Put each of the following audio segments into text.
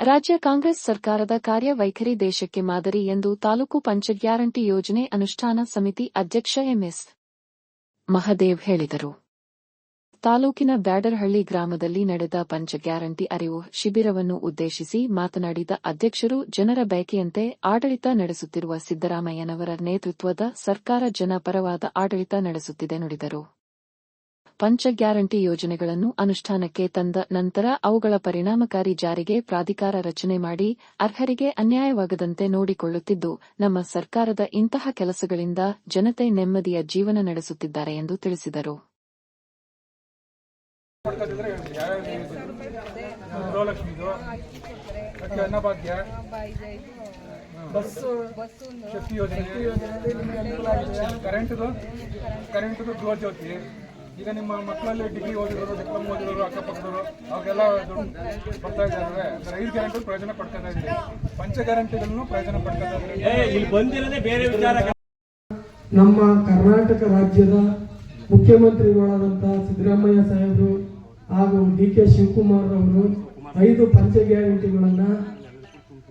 ರಾಜ್ಯ ಕಾಂಗ್ರೆಸ್ ಸರ್ಕಾರದ ಕಾರ್ಯವೈಖರಿ ದೇಶಕ್ಕೆ ಮಾದರಿ ಎಂದು ತಾಲೂಕು ಪಂಚ ಗ್ಯಾರಂಟಿ ಯೋಜನೆ ಅನುಷ್ಠಾನ ಸಮಿತಿ ಅಧ್ಯಕ್ಷ ಎಂಎಸ್ ಮಹದೇವ್ ಹೇಳಿದರು. ತಾಲೂಕಿನ ಬ್ಯಾಡರ್ಹಳ್ಳಿ ಗ್ರಾಮದಲ್ಲಿ ನಡೆದ ಪಂಚ ಗ್ಯಾರಂಟಿ ಅರಿವು ಶಿಬಿರವನ್ನು ಉದ್ದೇಶಿಸಿ ಮಾತನಾಡಿದ ಅಧ್ಯಕ್ಷರು, ಜನರ ಬಯಕೆಯಂತೆ ಆಡಳಿತ ನಡೆಸುತ್ತಿರುವ ಸಿದ್ದರಾಮಯ್ಯನವರ ನೇತೃತ್ವದ ಸರ್ಕಾರ ಜನಪರವಾದ ಆಡಳಿತ ನಡೆಸುತ್ತಿದೆ ನುಡಿದರು. ಪಂಚ ಗ್ಯಾರಂಟಿ ಯೋಜನೆಗಳನ್ನು ಅನುಷ್ಠಾನಕ್ಕೆ ತಂದ ನಂತರ ಅವುಗಳ ಪರಿಣಾಮಕಾರಿ ಜಾರಿಗೆ ಪ್ರಾಧಿಕಾರ ರಚನೆ ಮಾಡಿ ಅರ್ಹರಿಗೆ ಅನ್ಯಾಯವಾಗದಂತೆ ನೋಡಿಕೊಳ್ಳುತ್ತಿದ್ದು ನಮ್ಮ ಸರ್ಕಾರದ ಇಂತಹ ಕೆಲಸಗಳಿಂದ ಜನತೆ ನೆಮ್ಮದಿಯ ಜೀವನ ನಡೆಸುತ್ತಿದ್ದಾರೆ ಎಂದು ತಿಳಿಸಿದರು. ಬಸ್ಸು ಶಕ್ತಿ ಯೋಜನೆ. ಕರೆಂಟ್ದು ಕರೆಂಟ್ದು ಗೃಹ ಜ್ಯೋತಿ. ಈಗ ನಿಮ್ಮ ಮಕ್ಕಳಲ್ಲಿ ಡಿಗ್ರಿ ಓದಿರೋರು ಡಿಪ್ಲೊಮಾ ಓದಿರೋರು ಅಕ್ಕಪಕ್ಕದವರು ಅವಾಗೆಲ್ಲ ದುಡ್ಡು ಬರ್ತಾ ಇದ್ದಾರೆ ಅಂದ್ರೆ ಐದು ಗ್ಯಾರಂಟಿ ಪ್ರಯೋಜನ ಪಡ್ತಾ ಇದ್ದಾರೆ ಪಂಚ ಗ್ಯಾರಂಟಿಗಳನ್ನು ಪ್ರಯೋಜನ ಪಡ್ತಾ ಇದ್ದಾರೆ ಬೇರೆ ವಿಚಾರ. ನಮ್ಮ ಕರ್ನಾಟಕ ರಾಜ್ಯದ ಮುಖ್ಯಮಂತ್ರಿಗಳಾದಂತಹ ಸಿದ್ದರಾಮಯ್ಯ ಸಾಹೇಬರು ಹಾಗೂ ಡಿ ಕೆ ಶಿವಕುಮಾರ್ ಅವರು ಐದು ಪಂಚ ಗ್ಯಾರಂಟಿಗಳನ್ನ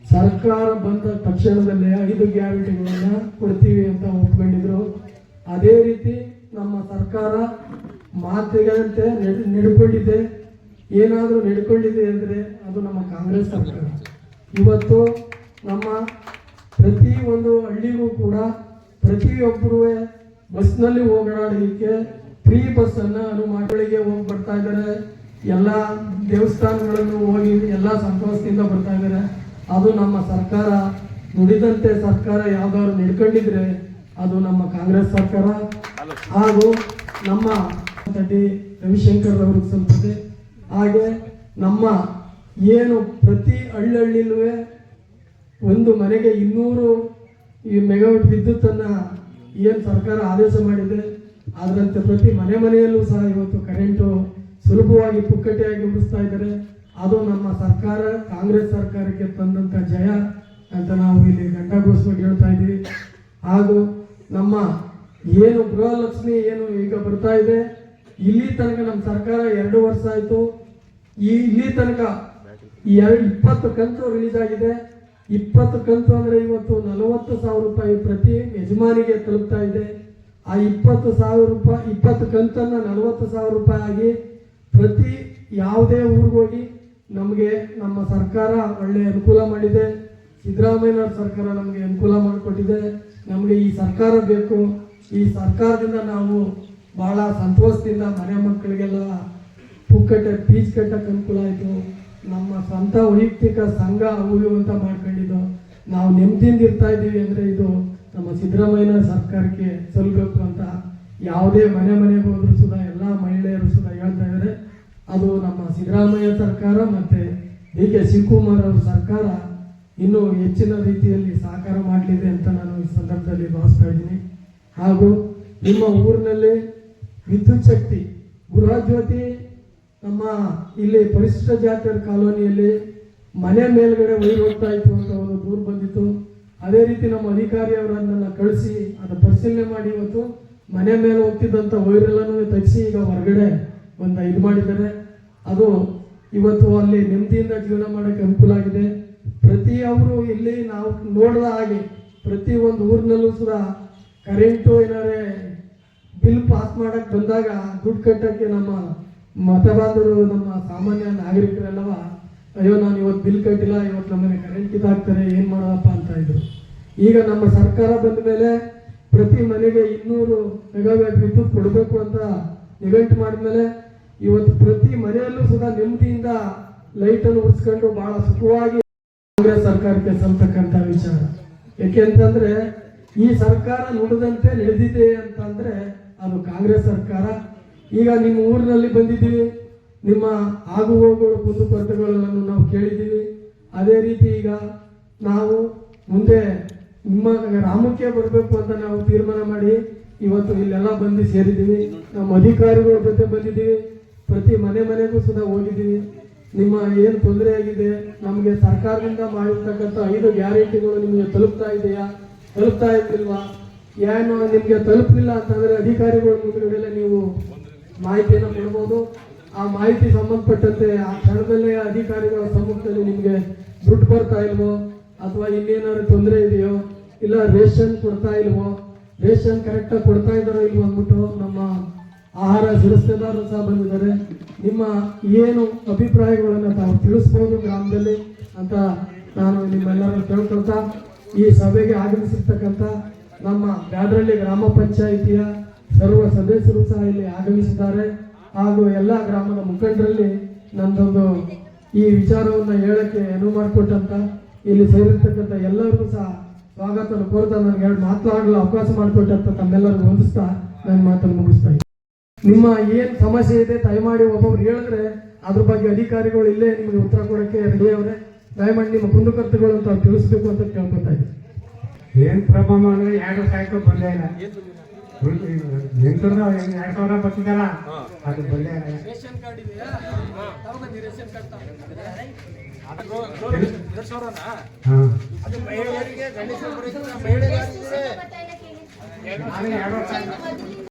ಸರ್ಕಾರ ಬಂದ ತಕ್ಷಣದಲ್ಲೇ ಐದು ಗ್ಯಾರಂಟಿಗಳನ್ನ ಕೊಡ್ತೀವಿ ಅಂತ ಒಪ್ಕೊಂಡಿದ್ರು. ಅದೇ ರೀತಿ ನಮ್ಮ ಸರ್ಕಾರ ಮಾತಿಗಂತೆ ನಡೆ ನಡ್ಕೊಂಡಿದೆ ಏನಾದರೂ ನಡ್ಕೊಂಡಿದೆ ಅಂದರೆ ಅದು ನಮ್ಮ ಕಾಂಗ್ರೆಸ್ ಸರ್ಕಾರ. ಇವತ್ತು ನಮ್ಮ ಪ್ರತಿ ಒಂದು ಹಳ್ಳಿಗೂ ಕೂಡ ಪ್ರತಿಯೊಬ್ಬರೂ ಬಸ್ನಲ್ಲಿ ಓಡಾಡಲಿಕ್ಕೆ ಫ್ರೀ ಬಸ್ಸನ್ನು ಅನುಮಾನಗಳಿಗೆ ಹೋಗಿ ಬರ್ತಾ ಇದ್ದಾರೆ. ಎಲ್ಲ ದೇವಸ್ಥಾನಗಳನ್ನು ಹೋಗಿ ಎಲ್ಲ ಸಂತೋಷದಿಂದ ಬರ್ತಾ ಇದ್ದಾರೆ. ಅದು ನಮ್ಮ ಸರ್ಕಾರ, ನುಡಿದಂತೆ ಸರ್ಕಾರ ಯಾವ್ದಾದ್ರು ನಡ್ಕೊಂಡಿದ್ರೆ ಅದು ನಮ್ಮ ಕಾಂಗ್ರೆಸ್ ಸರ್ಕಾರ. ಹಾಗೂ ನಮ್ಮ ತಟಿ ರವಿಶಂಕರ್ ಅವ್ರಿಗೆ ಸಲ್ಪದೆ ಹಾಗೆ ನಮ್ಮ ಏನು ಪ್ರತಿ ಹಳ್ಳಹಳ್ಳಿಲೂ ಒಂದು ಮನೆಗೆ ಇನ್ನೂರು ಈ ಮೆಗಾವಿಟ್ ವಿದ್ಯುತ್ತನ್ನು ಏನು ಸರ್ಕಾರ ಆದೇಶ ಮಾಡಿದೆ ಅದರಂತೆ ಪ್ರತಿ ಮನೆ ಮನೆಯಲ್ಲೂ ಸಹ ಇವತ್ತು ಕರೆಂಟು ಸುಲಭವಾಗಿ ಪುಕ್ಕಟೆಯಾಗಿ ಉಳಿಸ್ತಾ ಇದ್ದಾರೆ. ಅದು ನಮ್ಮ ಸರ್ಕಾರ, ಕಾಂಗ್ರೆಸ್ ಸರ್ಕಾರಕ್ಕೆ ತಂದಂಥ ಜಯ ಅಂತ ನಾವು ಇಲ್ಲಿ ಗಂಟಾಘೋಷವಾಗಿ ಹೇಳ್ತಾ ಇದ್ದೀವಿ. ಹಾಗೂ ನಮ್ಮ ಏನು ಗೃಹಲಕ್ಷ್ಮಿ ಏನು ಈಗ ಬರ್ತಾ ಇದೆ ಇಲ್ಲಿ ತನಕ ನಮ್ಮ ಸರ್ಕಾರ ಎರಡು ವರ್ಷ ಆಯಿತು. ಈ ಇಲ್ಲಿ ತನಕ ಎರಡು ಇಪ್ಪತ್ತು ಕಂತು ರಿಲೀಸ್ ಆಗಿದೆ. ಇಪ್ಪತ್ತು ಕಂತು ಅಂದ್ರೆ ಇವತ್ತು ನಲವತ್ತು ಸಾವಿರ ರೂಪಾಯಿ ಪ್ರತಿ ಯಜಮಾನಿಗೆ ತಲುಪ್ತಾ ಇದೆ. ಆ ಇಪ್ಪತ್ತು ಸಾವಿರ ರೂಪಾಯಿ, ಇಪ್ಪತ್ತು ಕಂತನ್ನು ನಲವತ್ತು ಸಾವಿರ ರೂಪಾಯಿ ಆಗಿ ಪ್ರತಿ ಯಾವುದೇ ಊರಿಗೋಗಿ ನಮಗೆ ನಮ್ಮ ಸರ್ಕಾರ ಒಳ್ಳೆ ಅನುಕೂಲ ಮಾಡಿದೆ. ಸಿದ್ದರಾಮಯ್ಯನವ್ರ ಸರ್ಕಾರ ನಮಗೆ ಅನುಕೂಲ ಮಾಡಿಕೊಟ್ಟಿದೆ. ನಮಗೆ ಈ ಸರ್ಕಾರ ಬೇಕು. ಈ ಸರ್ಕಾರದಿಂದ ನಾವು ಬಹಳ ಸಂತೋಷದಿಂದ ಮನೆ ಮಕ್ಕಳಿಗೆಲ್ಲ ಪುಕ್ಕಟ್ಟೆ, ಪೀಚ್ ಕಟ್ಟಕ್ಕೆ ಅನುಕೂಲ ಆಯಿತು. ನಮ್ಮ ಸ್ವಂತ ವೈಯಕ್ತಿಕ ಸಂಘ ಇವು ಅಂತ ಮಾಡ್ಕೊಂಡಿದ್ದು. ನಾವು ನೆಮ್ಮದಿಯಿಂದ ಇರ್ತಾ ಇದ್ದೀವಿ ಅಂದರೆ ಇದು ನಮ್ಮ ಸಿದ್ದರಾಮಯ್ಯನ ಸರ್ಕಾರಕ್ಕೆ ಸಲ್ಲಬೇಕು ಅಂತ ಯಾವುದೇ ಮನೆ ಮನೆಗೆ ಹೋದ್ರು ಸುದ, ಎಲ್ಲ ಮಹಿಳೆಯರು ಸುಧಾ ಹೇಳ್ತಾ ಇದ್ದಾರೆ. ಅದು ನಮ್ಮ ಸಿದ್ದರಾಮಯ್ಯ ಸರ್ಕಾರ ಮತ್ತೆ ಡಿ ಕೆ ಶಿವಕುಮಾರ್ ಅವ್ರ ಸರ್ಕಾರ ಇನ್ನೂ ಹೆಚ್ಚಿನ ರೀತಿಯಲ್ಲಿ ಸಹಕಾರ ಮಾಡಲಿದೆ ಅಂತ ನಾನು ಈ ಸಂದರ್ಭದಲ್ಲಿ ಭಾವಿಸ್ತಾ ಇದ್ದೀನಿ. ಹಾಗೂ ನಿಮ್ಮ ಊರಿನಲ್ಲಿ ವಿದ್ಯುತ್ ಶಕ್ತಿ. ಗೃಹಜ್ಯೋತಿ ನಮ್ಮ ಇಲ್ಲಿ ಪರಿಶಿಷ್ಟ ಜಾತಿಯರ ಕಾಲೋನಿಯಲ್ಲಿ ಮನೆ ಮೇಲ್ಗಡೆ ವೈರ್ ಹೋಗ್ತಾ ಇತ್ತು ಅಂತ ಒಂದು ದೂರು ಬಂದಿತ್ತು. ಅದೇ ರೀತಿ ನಮ್ಮ ಅಧಿಕಾರಿ ಅದನ್ನೆಲ್ಲ ಕಳಿಸಿ ಅದನ್ನ ಪರಿಶೀಲನೆ ಮಾಡಿ ಇವತ್ತು ಮನೆ ಮೇಲೆ ಹೋಗ್ತಿದ್ದಂಥ ವೈರೆಲ್ಲನೂ ತೆಗೆಸಿ ಈಗ ಹೊರಗಡೆ ಒಂದು ಇದು ಮಾಡಿದ್ದಾರೆ. ಅದು ಇವತ್ತು ಅಲ್ಲಿ ನೆಮ್ಮದಿಯಿಂದ ಜೀವನ ಮಾಡೋಕ್ಕೆ ಅನುಕೂಲ ಆಗಿದೆ. ಪ್ರತಿಯೊಬ್ಬರು ಇಲ್ಲಿ ನಾವು ನೋಡಿದ ಹಾಗೆ ಪ್ರತಿ ಒಂದು ಊರಿನಲ್ಲೂ ಸುದ ಕರೆಂಟು ಏನಾದ್ರೆ ಬಿಲ್ ಪಾಸ್ ಮಾಡಕ್ ಬಂದಾಗ ದುಡ್ಡು ಕಟ್ಟಕ್ಕೆ ನಮ್ಮ ಮತಬಾಂಧವರು ನಮ್ಮ ಸಾಮಾನ್ಯ ನಾಗರಿಕರೆಲ್ಲವ, ಅಯ್ಯೋ, ನಾನು ಇವತ್ತು ಬಿಲ್ ಕಟ್ಟಿಲ್ಲ, ಇವತ್ತು ನಮ್ಮನೆ ಕರೆಂಟ್ ಇದಾಗ್ತಾರೆ, ಏನ್ ಮಾಡೋದಪ್ಪ ಅಂತ ಇದ್ರು. ಈಗ ನಮ್ಮ ಸರ್ಕಾರ ಬಂದ ಮೇಲೆ ಪ್ರತಿ ಮನೆಗೆ ಇನ್ನೂರು ಮೆಗಾವ್ಯಾಟ್ ವಿದ್ಯುತ್ ಕೊಡಬೇಕು ಅಂತ ನಿಗಂಟು ಮಾಡಿದ್ಮೇಲೆ ಇವತ್ತು ಪ್ರತಿ ಮನೆಯಲ್ಲೂ ಸಹ ನೆಮ್ಮದಿಯಿಂದ ಲೈಟ್ ಅನ್ನು ಉಳಿಸ್ಕೊಂಡು ಬಹಳ ಸುಖವಾಗಿ ಕಾಂಗ್ರೆಸ್ ಸರ್ಕಾರಕ್ಕೆ ಸಲ್ತಕ್ಕಂತ ವಿಚಾರ. ಯಾಕೆಂತಂದ್ರೆ ಈ ಸರ್ಕಾರ ನುಡಿದಂತೆ ನಡೆದಿದೆ ಅಂತಂದ್ರೆ ಅದು ಕಾಂಗ್ರೆಸ್ ಸರ್ಕಾರ. ಈಗ ನಿಮ್ಮ ಊರಿನಲ್ಲಿ ಬಂದಿದ್ದೀವಿ. ನಿಮ್ಮ ಆಗು ಹೋಗುವ ಕುಂದುಕೊರತೆಗಳನ್ನು ನಾವು ಕೇಳಿದ್ದೀವಿ. ಅದೇ ರೀತಿ ಈಗ ನಾವು ಮುಂದೆ ನಿಮ್ಮ ರಾಮಕ್ಕೆ ಬರಬೇಕು ಅಂತ ನಾವು ತೀರ್ಮಾನ ಮಾಡಿ ಇವತ್ತು ಇಲ್ಲೆಲ್ಲ ಬಂದು ಸೇರಿದ್ದೀವಿ. ನಮ್ಮ ಅಧಿಕಾರಿಗಳ ಜೊತೆ ಬಂದಿದ್ದೀವಿ. ಪ್ರತಿ ಮನೆ ಮನೆಗೂ ಸುಧಾ ಹೋಗಿದ್ದೀವಿ. ನಿಮ್ಮ ಏನು ತೊಂದರೆ ಆಗಿದೆ? ನಮಗೆ ಸರ್ಕಾರದಿಂದ ಮಾಡಿರ್ತಕ್ಕಂಥ ಐದು ಗ್ಯಾರಂಟಿಗಳು ನಿಮಗೆ ತಲುಪ್ತಾ ಇದೆಯಾ? ತಲುಪ್ತಾ ಇರ್ಲಿಲ್ವಾ ಏನು ನಿಮಗೆ ತಲುಪಲಿಲ್ಲ ಅಂತಂದ್ರೆ ಅಧಿಕಾರಿಗಳ ಮುಂದುಗಡೆ ನೀವು ಮಾಹಿತಿಯನ್ನು ಕೊಡ್ಬೋದು. ಆ ಮಾಹಿತಿ ಸಂಬಂಧಪಟ್ಟಂತೆ ಆ ಕ್ಷಣದಲ್ಲೇ ಅಧಿಕಾರಿಗಳ ಸಮ್ಮುಖದಲ್ಲಿ ನಿಮಗೆ ದುಡ್ಡು ಬರ್ತಾ ಇಲ್ವೋ, ಅಥವಾ ಇನ್ನೇನಾದ್ರು ತೊಂದರೆ ಇದೆಯೋ, ಇಲ್ಲ ರೇಷನ್ ಕೊಡ್ತಾ ಇಲ್ವೋ, ರೇಷನ್ ಕರೆಕ್ಟಾಗಿ ಕೊಡ್ತಾ ಇದ್ದಾರೋ ಇಲ್ವೋ ಅಂದ್ಬಿಟ್ಟು ನಮ್ಮ ಆಹಾರ ಸುರಕ್ಷತೆದಾರರು ಸಹ ಬಂದಿದ್ದಾರೆ. ನಿಮ್ಮ ಏನು ಅಭಿಪ್ರಾಯಗಳನ್ನು ತಾವು ತಿಳಿಸ್ಬೋದು ಗ್ರಾಮದಲ್ಲಿ ಅಂತ ನಾನು ನಿಮ್ಮೆಲ್ಲರನ್ನು ಕೇಳ್ಕೊಳ್ತಾ ಈ ಸಭೆಗೆ ಆಗಮಿಸಿರ್ತಕ್ಕಂಥ ನಮ್ಮ ಬ್ಯಾಡ್ರಳ್ಳಿ ಗ್ರಾಮ ಪಂಚಾಯಿತಿಯ ಸರ್ವ ಸದಸ್ಯರು ಸಹ ಇಲ್ಲಿ ಆಗಮಿಸಿದ್ದಾರೆ. ಹಾಗೂ ಎಲ್ಲ ಗ್ರಾಮದ ಮುಖಂಡರಲ್ಲಿ ನಂದೊಂದು ಈ ವಿಚಾರವನ್ನು ಹೇಳಕ್ಕೆ ಅನುವು ಮಾಡಿಕೊಟ್ಟಂತ ಇಲ್ಲಿ ಸೇರಿರ್ತಕ್ಕಂಥ ಎಲ್ಲರಿಗೂ ಸಹ ಸ್ವಾಗತ ಕೋರ್ತಾ ನನಗೆ ಎರಡು ಮಾತನಾಡಲು ಅವಕಾಶ ಮಾಡಿಕೊಟ್ಟಂತ ತಮ್ಮೆಲ್ಲರಿಗೂ ಹೊಂದಿಸ್ತಾ ನನ್ನ ಮಾತನ್ನು ಮುಗಿಸ್ತಾ. ನಿಮ್ಮ ಏನು ಸಮಸ್ಯೆ ಇದೆ ದಯಮಾಡಿ ಒಬ್ಬೊಬ್ರು ಹೇಳಿದ್ರೆ ಅದ್ರ ಬಗ್ಗೆ ಅಧಿಕಾರಿಗಳು ಇಲ್ಲೇ ನಿಮಗೆ ಉತ್ತರ ಕೊಡಕ್ಕೆ ರೆಡಿ ಅವರೇ. ದಯಮಾಡಿ ನಿಮ್ಮ ಕುಂದುಕರ್ತುಗಳು ಅಂತ ತಿಳಿಸ್ಬೇಕು ಅಂತ ಕೇಳ್ಕೊತಾ ಇದ್ದೀನಿ. ಏನ್ ಪ್ರಾಬ್ಲಮ್ ಅಂದ್ರೆ ಎರಡು ಸಾಯ್ಕೊ ಬಂದೇ ಇಲ್ಲ. ಎಂಟುನೂರ ಎರಡು ಸಾವಿರ ಬರ್ತಿದ್ದಲ್ಲ ಅದು ಬಂದೇ ಇಲ್ಲ. ಹಾ. ಎರಡು ವರ್ಷ